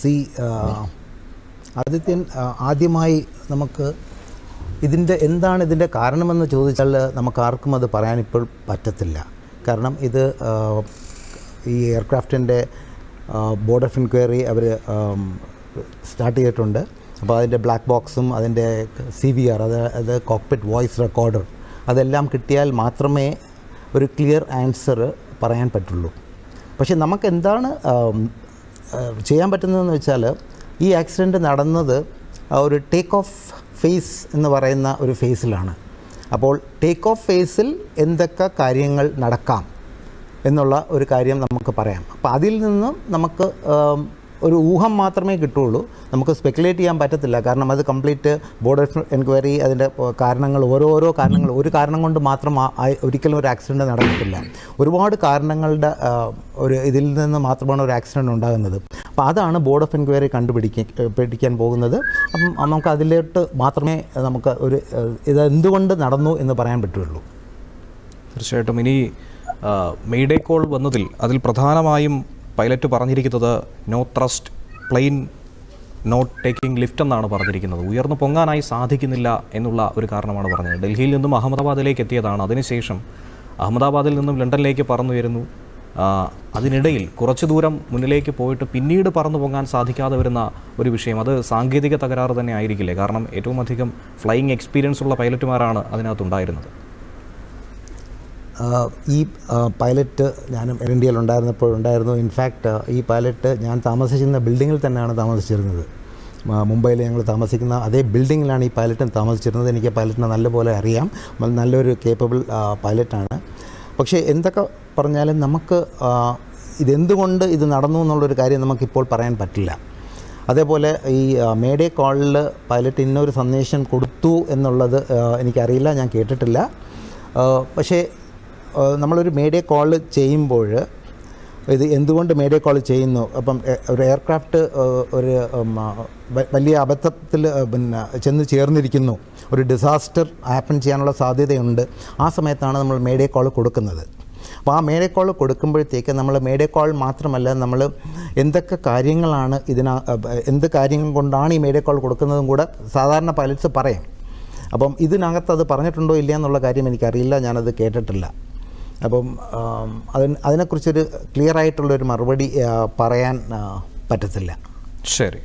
C Adithyan ആ, ആദ്യമായി നമുക്ക് ഇതിന്റെ എന്താണ് ഇതിന്റെ കാരണമെന്ന് ചോദിച്ചാൽ നമുക്ക് ആർക്കും അത് പറയാൻ ഇപ്പോൾ പറ്റത്തില്ല. കാരണം ഇത് ഈ എയർക്രാഫ്റ്റിന്റെ ബോർഡ് ഓഫ് എൻക്വയറി അവർ സ്റ്റാർട്ട് ചെയ്തിട്ടുണ്ട്. അപ്പോൾ അതിന്റെ ബ്ലാക്ക് ബോക്സും അതിന്റെ സി വി ആർ അത് അത് കോക്പിറ്റ് വോയിസ് റെക്കോർഡർ അതെല്ലാം കിട്ടിയാൽ മാത്രമേ ഒരു ക്ലിയർ ആൻസർ പറയാൻ പറ്റുള്ളൂ. പക്ഷേ നമുക്ക് എന്താണ് ചെയ്യാൻ പറ്റുന്നതെന്ന് വെച്ചാൽ ഈ ആക്സിഡന്റ് നടന്നത് ഒരു ടേക്ക് ഓഫ് ഫേസ് എന്ന് പറയുന്ന ഒരു ഫേസിലാണ് അപ്പോൾ ടേക്ക് ഓഫ് ഫേസിൽ എന്തൊക്കെ കാര്യങ്ങൾ നടക്കാം എന്നുള്ള ഒരു കാര്യം നമുക്ക് പറയാം. അപ്പോൾ അതിൽ നിന്നും നമുക്ക് ഒരു ഊഹം മാത്രമേ കിട്ടുള്ളൂ നമുക്ക് സ്പെക്കുലേറ്റ് ചെയ്യാൻ പറ്റത്തില്ല. കാരണം അത് കംപ്ലീറ്റ് ബോർഡ് ഓഫ് എൻക്വയറി അതിന്റെ കാരണങ്ങൾ ഓരോരോ കാരണങ്ങൾ ഒരു കാരണം കൊണ്ട് മാത്രം ഒരിക്കലും ഒരു ആക്സിഡന്റ് നടന്നിട്ടില്ല ഒരുപാട് കാരണങ്ങളുടെ ഒരു ഇതിൽ നിന്ന് മാത്രമാണ് ഒരു ആക്സിഡന്റ് ഉണ്ടാകുന്നത്. അപ്പോൾ അതാണ് ബോർഡ് ഓഫ് എൻക്വയറി കണ്ടുപിടിക്കാൻ പിടിക്കാൻ പോകുന്നത്. അപ്പം നമുക്ക് അതിലോട്ട് മാത്രമേ നമുക്ക് ഒരു ഇത് എന്തുകൊണ്ട് നടന്നു എന്ന് പറയാൻ പറ്റുള്ളൂ തീർച്ചയായിട്ടും. ഇനി മെയ്ഡേ കോൾ വന്നതിൽ അതിൽ പ്രധാനമായും പൈലറ്റ് പറഞ്ഞിരിക്കുന്നത് no thrust plane not taking lift എന്നാണ് പറഞ്ഞിരിക്കുന്നത്. ഉയർന്നു പൊങ്ങാനായി സാധിക്കുന്നില്ല എന്നുള്ള ഒരു കാരണമാണ് പറഞ്ഞത്. ഡൽഹിയിൽ നിന്നും അഹമ്മദാബാദിലേക്ക് എത്തിയതാണ്. അതിനുശേഷം അഹമ്മദാബാദിൽ നിന്നും ലണ്ടനിലേക്ക് പറന്നു വരുന്നു. അതിനിടയിൽ കുറച്ച് ദൂരം മുന്നിലേക്ക് പോയിട്ട് പിന്നീട് പറന്നു പൊങ്ങാൻ സാധിക്കാതെ വരുന്ന ഒരു വിഷയം. അത് സാങ്കേതിക തകരാറ് തന്നെ ആയിരിക്കില്ലേ? കാരണം ഏറ്റവും അധികം ഫ്ലൈയിങ് എക്സ്പീരിയൻസ് ഉള്ള പൈലറ്റുമാരാണ് അതിനകത്തുണ്ടായിരുന്നത് ഈ പൈലറ്റ് ഞാൻ എയർ ഇന്ത്യയിൽ ഉണ്ടായിരുന്നപ്പോൾ ഉണ്ടായിരുന്നു. ഇൻഫാക്റ്റ് ഈ പൈലറ്റ് ഞാൻ താമസിച്ചിരുന്ന ബിൽഡിങ്ങിൽ തന്നെയാണ് താമസിച്ചിരുന്നത്. മുംബൈയിൽ ഞങ്ങൾ താമസിക്കുന്ന അതേ ബിൽഡിങ്ങിലാണ് ഈ പൈലറ്റും താമസിച്ചിരുന്നത്. എനിക്ക് പൈലറ്റിനെ നല്ലപോലെ അറിയാം. നല്ലൊരു കേപ്പബിൾ പൈലറ്റാണ്. പക്ഷേ എന്തൊക്കെ പറഞ്ഞാലും നമുക്ക് ഇതെന്തുകൊണ്ട് ഇത് നടന്നു എന്നുള്ളൊരു കാര്യം നമുക്കിപ്പോൾ പറയാൻ പറ്റില്ല. അതേപോലെ ഈ മേഡേ കോളിൽ പൈലറ്റ് ഇന്നൊരു സന്ദേശം കൊടുത്തു എന്നുള്ളത് എനിക്കറിയില്ല ഞാൻ കേട്ടിട്ടില്ല. പക്ഷേ നമ്മളൊരു മീഡിയ കോൾ ചെയ്യുമ്പോൾ ഇത് എന്തുകൊണ്ട് മീഡിയ കോൾ ചെയ്യുന്നു? അപ്പം ഒരു എയർക്രാഫ്റ്റ് ഒരു വലിയ അബദ്ധത്തിൽ പിന്നെ ചെന്ന് ചേർന്നിരിക്കുന്നു. ഒരു ഡിസാസ്റ്റർ ഹാപ്പൻ ചെയ്യാനുള്ള സാധ്യതയുണ്ട്. ആ സമയത്താണ് നമ്മൾ മീഡിയ കോൾ കൊടുക്കുന്നത്. അപ്പോൾ ആ മേഡിയ കോൾ കൊടുക്കുമ്പോഴത്തേക്ക് നമ്മൾ മേഡിയ കോൾ മാത്രമല്ല നമ്മൾ എന്തൊക്കെ കാര്യങ്ങളാണ് ഇതിന എന്ത് കാര്യങ്ങൾ കൊണ്ടാണ് ഈ മേഡിയ കോൾ കൊടുക്കുന്നതും കൂടെ സാധാരണ പൈലറ്റ്സ് പറയും. അപ്പം ഇതിനകത്ത് അത് പറഞ്ഞിട്ടുണ്ടോ ഇല്ല എന്നുള്ള കാര്യം എനിക്കറിയില്ല. ഞാനത് കേട്ടിട്ടില്ല. അപ്പം അതിന് അതിനെക്കുറിച്ചൊരു ക്ലിയർ ആയിട്ടുള്ളൊരു മറുപടി പറയാൻ പറ്റത്തില്ല. ശരി.